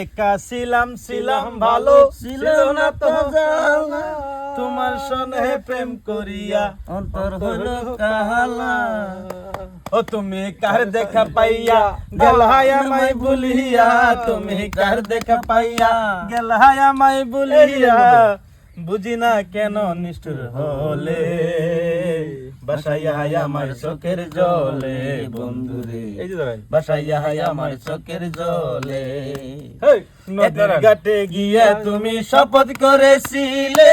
একা ছিলাম ছিলাম ভালো। ছিল না তো তোমার সঙ্গে প্রেম করিয়া অন্তর হইল কাহালা। ও তুমি কার দেখা পাইয়া? গেলহায়া মাই বলিয়া। তুমি কার দেখা পাইয়া? গেলহায়া মাই বলিয়া। বুঝি না কেন নিষ্ঠুর হলে? বাসাইয়া আমার চোখের জলে বন্ধুরে বাসাইয়া আমার চোখের জলে। হেই, নদীর ঘাটে গিয়া তুমি শপথ করেছিলে।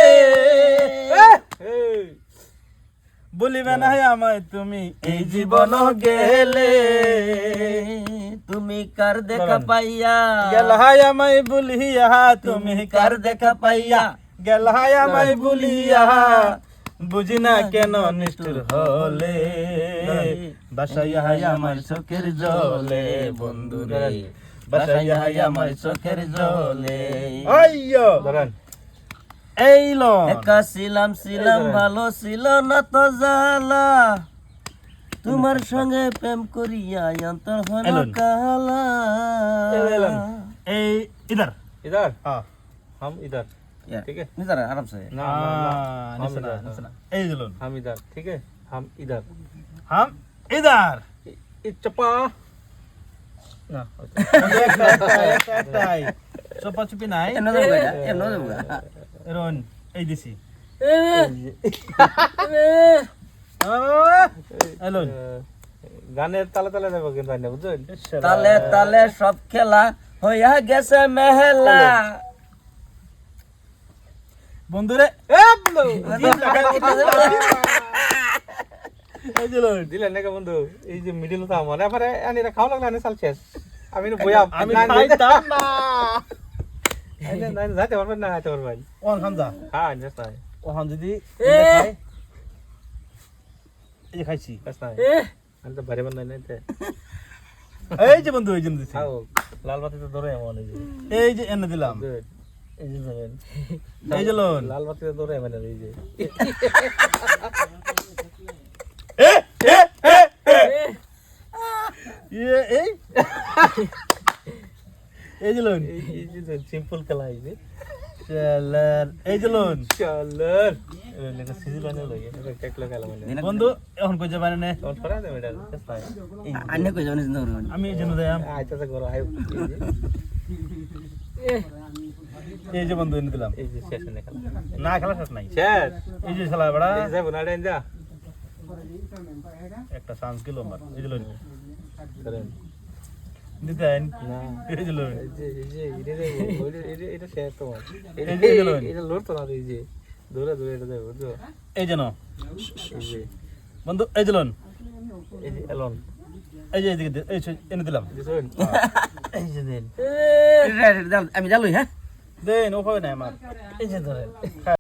বলিবে না আমায় তুমি এই জীবন গেলে? তুমি কার দেখা পাইয়া? গেলহায় আমায় বলিয়া তুমি কার দেখা পাইয়া? গেলহায় আমায় ভুলিয়া বুঝি না কেন নিষ্ঠুর হলে? বাসায় আমার চোখের জলে বন্ধুরে। আমার চোখের জলে। এই একা ছিলাম ছিলাম ভালো ছিল না তো জালা তোমার সঙ্গে প্রেম করিয়া অন্তর কালা। এই হ্যাঁ হাম ठीक है निधर आराम से ना ना, ना আহ, নিচে না, নিচে না। এই দিলুন हम इधर ठीक है हम इधर হাম ইধার इ- इ चपा ना একটা একটা একটা একটাই চোপা চুপি নাই এমন যাবো এটা, এমন যাবো গা। রন এই দিছি এলন গানের তালে তালে দেবো কিন্তু আইনা বুঝছেন তালে তালে সব খেলা হইয়া গেছে মেহেলা বন্ধুরে এই দিলেন নাকি বন্ধু? এই যে মিডিল তো আমার। এবারে আনি এটা খাওয়া লাগলে আনি চাল শেষ। আমি বইয়া খাইতাম না যাইতে পারবেন না পারবেন। হ্যাঁ জাস ওখান যদি এই খাইছি। জাস নাই। আমি তো বাইরে বান্ধাই নাই এই যে বন্ধু এই যে দিছি লাল বাতি তো ধরে এমন এই যে। এনে দিলাম. এই যে ধরেন এই যে লোন। লাল বাতি তো ধরে এমন এই যে। এই এই যে লোন। এই এই যে সিম্পল খেলা এই যে। চালার যে লোন। চলর মানে। বন্ধু এখন কই যাবেন না? কই যাবেন আমি এই জন্য আইতাছে ঘর আই এই যে বন্ধু এনে দিলাম এই যে শেষ না খেলা না খেলা শেষ নাই শেষ এই যে খেলা বড়া এই যে যাব না ডাইন যা একটা চান্স কিলো আমার এই যে লোন করেন দিতেন না এই যে লোন এই যে এই যে এটা দেবো এটা এটা শেষ তোমার এই যে গেলো। এটা লোড তো না এই যে দূরে দূরে এটা দেবো বুঝছ এই যে ন এই যে বন্ধু এই যে লোন এই যে এলন এই যে এদিকে এই এনে দিলাম এই যে দেন আমি জালুই হ্যাঁ দেন ও পাবে না আমার এই যে ধরেন